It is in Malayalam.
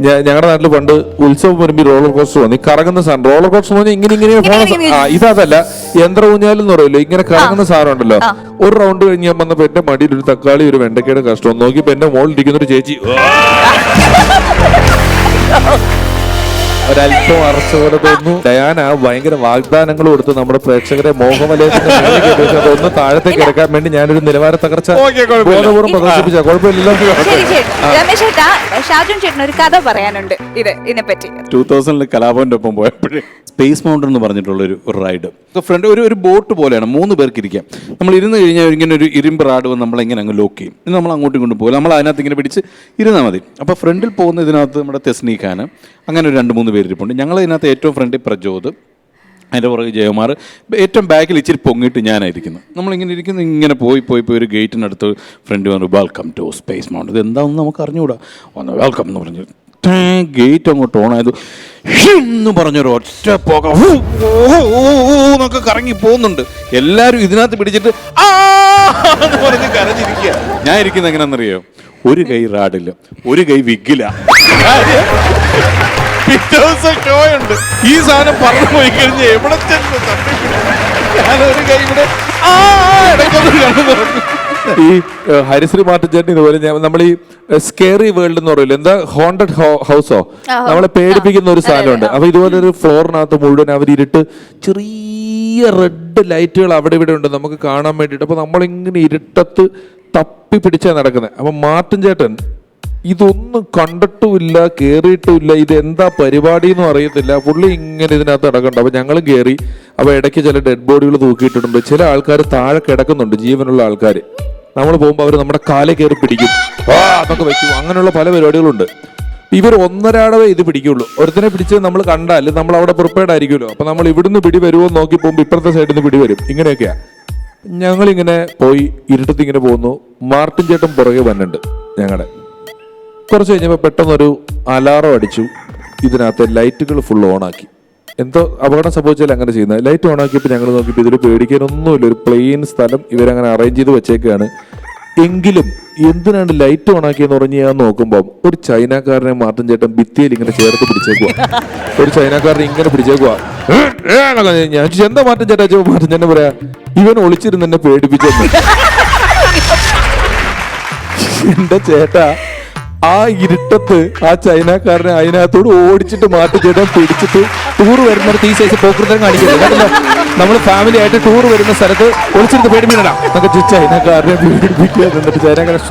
ഞങ്ങളുടെ നാട്ടിൽ പണ്ട് ഉത്സവം വരുമ്പോൾ റോളർ കോസ്റ്റർ വന്നു കറങ്ങുന്ന സാധനം റോളർ കോസ്റ്റർ എന്ന് ഇങ്ങനെ ഇങ്ങനെ പോണ ഇതല്ല യന്ത്ര ഊഞ്ഞാലെന്ന് പറയുമല്ലോ ഇങ്ങനെ കറങ്ങുന്ന സാധനം ഉണ്ടല്ലോ ഒരു റൗണ്ട് കഴിഞ്ഞ് ഞാൻ വന്നപ്പോ എന്റെ മടിയിൽ ഒരു തക്കാളി ഒരു വെണ്ടക്കയുടെ കഷ്ടം നോക്കിയപ്പോ എന്റെ മോളിൽ ഇരിക്കുന്ന ഒരു ചേച്ചി ഒരല്പം അറച്ച പോലെ തോന്നുന്നു. ഡയാന ഭയങ്കര വാഗ്ദാനങ്ങൾ കൊടുത്ത് നമ്മുടെ പ്രേക്ഷകരെ. മോഹമലയത്തിന്റെ ഒന്ന് താഴത്തേക്ക് ഇറക്കാൻ വേണ്ടി ഞാനൊരു നിലവാര തകർച്ച. ബോധപൂർവം പ്രദർശിപ്പിച്ച. കുഴപ്പമില്ലല്ലോ ഒരു കഥ പറയാനുണ്ട്. ഇത് ഇതിനെപ്പറ്റി. ടൂ തൗസൻഡിൽ കലാഭവന്റെ ഒപ്പം പോയപ്പോഴേ സ്പേസ് മൗണ്ടൻ എന്ന് പറഞ്ഞിട്ടുള്ള ഒരു റൈഡ് ഫ്രണ്ട് ഒരു ഒരു ബോട്ട് പോലെയാണ്. മൂന്ന് പേർക്ക് ഇരിക്കാം. നമ്മൾ ഇരുന്ന് കഴിഞ്ഞാൽ ഇങ്ങനെ ഒരു ഇരുമ്പ് റാഡ് വന്ന് നമ്മളെങ്ങനെ അങ്ങ് ലോക്ക് ചെയ്യും. ഇനി നമ്മൾ അങ്ങോട്ടും ഇങ്ങോട്ടും പോകും നമ്മൾ അതിനകത്ത് ഇങ്ങനെ പിടിച്ച് ഇരുന്നാൽ മതി. അപ്പോൾ ഫ്രണ്ടിൽ പോകുന്ന ഇതിനകത്ത് നമ്മുടെ തെസ്നി ഖാൻ അങ്ങനെ ഒരു രണ്ട് മൂന്ന് പേര് ഇരിപ്പുണ്ട് ഞങ്ങൾ ഇതിനകത്ത് ഏറ്റവും ഫ്രണ്ട് പ്രജോദ് അതിന്റെ പുറകെ ജയകുമാർ ഏറ്റവും ബാക്കിൽ ഇച്ചിരി പൊങ്ങിയിട്ട് ഞാനായിരിക്കുന്നു. നമ്മളിങ്ങനെ ഇരിക്കുന്നു ഇങ്ങനെ പോയി പോയി പോയി ഒരു ഗേറ്റിനടുത്ത് ഫ്രണ്ട് പറഞ്ഞു വെൽക്കം ടു സ്പേസ് മൗണ്ട് ഇത് എന്താണെന്ന് നമുക്ക് അറിഞ്ഞുകൂടാ. ഒന്ന് വെൽക്കം എന്ന് പറഞ്ഞു ഗേറ്റ് അങ്ങോട്ട് ഓണായത് എന്ന് പറഞ്ഞൊരു ഒറ്റ പോക എന്നൊക്കെ കറങ്ങി പോകുന്നുണ്ട്. എല്ലാവരും ഇതിനകത്ത് പിടിച്ചിട്ട് എന്ന് പറഞ്ഞ് കരഞ്ഞിരിക്കുക. ഞാൻ ഇരിക്കുന്ന എങ്ങനെയാണെന്നറിയോ? ഒരു കൈ റാഡില്ല ഒരു കൈ വിഗില. ദിവസം ഷോ ഉണ്ട് ഈ സാധനം പറഞ്ഞു പോയി കഴിഞ്ഞ് എവിടെ ചെന്ന് തപ്പിപ്പിടിക്കും? ഞാനൊരു കൈ ഇവിടെ ആ ഇടയ്ക്കൊന്ന്. ഈ ഹരിശ്രീ മാർട്ടിച്ചേട്ടൻ ഇതുപോലെ നമ്മൾ ഈ സ്കേറി വേൾഡ് എന്ന് പറയില്ല? എന്താ? ഹോണ്ടഡ് ഹൗസോ നമ്മളെ പേടിപ്പിക്കുന്ന ഒരു സാധനമുണ്ട്. അപ്പൊ ഇതുപോലെ ഒരു ഫ്ലോറിനകത്ത് മുഴുവൻ അവർ ഇരുട്ട് ചെറിയ റെഡ് ലൈറ്റുകൾ അവിടെ ഇവിടെ ഉണ്ട് നമുക്ക് കാണാൻ വേണ്ടിയിട്ട്. അപ്പൊ നമ്മളിങ്ങനെ ഇരുട്ടത്ത് തപ്പി പിടിച്ചാണ് നടക്കുന്നത് അപ്പൊ മാർട്ടിൻ ചേട്ടൻ ഇതൊന്നും കണ്ടിട്ടുമില്ല കേറിയിട്ടുമില്ല. ഇത് എന്താ പരിപാടി എന്നും അറിയത്തില്ല. പുള്ളി ഇങ്ങനെ ഇതിനകത്ത് അടക്കണ്ട അപ്പൊ ഞങ്ങൾ കയറി അപ്പൊ ഇടയ്ക്ക് ചില ഡെഡ് ബോഡികൾ തൂക്കിയിട്ടിട്ടുണ്ട്. ചില ആൾക്കാർ താഴെ കിടക്കുന്നുണ്ട് ജീവനുള്ള ആൾക്കാർ നമ്മൾ പോകുമ്പോൾ അവർ നമ്മുടെ കാലെ കയറി പിടിക്കും. ആ എന്നൊക്കെ വെക്കും. അങ്ങനെയുള്ള പല പരിപാടികളുണ്ട്. ഇവർ ഒന്നരാടവേ ഇത് പിടിക്കുള്ളൂ. ഒരുത്തിനെ പിടിച്ച് നമ്മൾ കണ്ടാൽ നമ്മൾ അവിടെ പ്രിപ്പയർഡ് ആയിരിക്കുമല്ലോ. അപ്പൊ നമ്മൾ ഇവിടുന്ന് പിടി വരുമോ നോക്കി പോകുമ്പോൾ ഇപ്പുറത്തെ സൈഡിൽ നിന്ന് പിടി വരും. ഇങ്ങനെയൊക്കെയാ. ഞങ്ങളിങ്ങനെ പോയി ഇരുട്ടത്തിങ്ങനെ പോകുന്നു. മാർട്ടിൻ ചേട്ടൻ പുറകെ വന്നിട്ടുണ്ട് ഞങ്ങളുടെ കുറച്ച് കഴിഞ്ഞപ്പോൾ പെട്ടെന്നൊരു അലാറം അടിച്ചു. ഇതിനകത്ത് ലൈറ്റുകൾ ഫുൾ ഓൺ ആക്കി. എന്തോ അപകടം സംഭവിച്ചാൽ അങ്ങനെ ചെയ്യുന്നത്. ലൈറ്റ് ഓൺ ആക്കിയപ്പോൾ ഞങ്ങൾ നോക്കിയപ്പോൾ ഇതിൽ പേടിക്കാനൊന്നുമില്ല. ഒരു പ്ലെയിൻ സ്ഥലം ഇവരങ്ങനെ അറേഞ്ച് ചെയ്ത് വെച്ചേക്കാണ്. എങ്കിലും എന്തിനാണ് ലൈറ്റ് ഓൺ ആക്കിയെന്ന് പറഞ്ഞ് ഞാൻ നോക്കുമ്പോൾ ഒരു ചൈനക്കാരനെ മാർട്ടിൻ ചേട്ടൻ ഭിത്തിയിൽ ഇങ്ങനെ ചേർത്ത് പിടിച്ചേക്കുക ഒരു ചൈനക്കാരനെ ഇങ്ങനെ പിടിച്ചേക്കുക ഞാൻ എന്താ മാർട്ടിൻ ചേട്ടാ? ചോ മാർട്ടിൻ ചേട്ടൻ പറയാ ഇവൻ ഒളിച്ചിരുന്ന് എന്നെ പേടിപ്പിച്ചു എന്റെ ചേട്ടാ ആ ഇരുട്ടത്ത് ആ ചൈനക്കാരനെ അതിനകത്തോട് ഓടിച്ചിട്ട് മാറ്റി ചേട്ടൻ പിടിച്ചിട്ട് ടൂർ വരുന്നിടത്ത് ഈ ശേഷം പോക്കൃതം കാണിക്കുന്നത് നമ്മൾ ഫാമിലി ആയിട്ട് ടൂർ വരുന്ന സ്ഥലത്ത് ഒളിച്ചിരുന്ന് പേടിമീനടാ എന്നൊക്കെ ചൈനക്കാരനെ പിടിപ്പിക്കുക എന്നിട്ട് ചൈനക്കാരൻ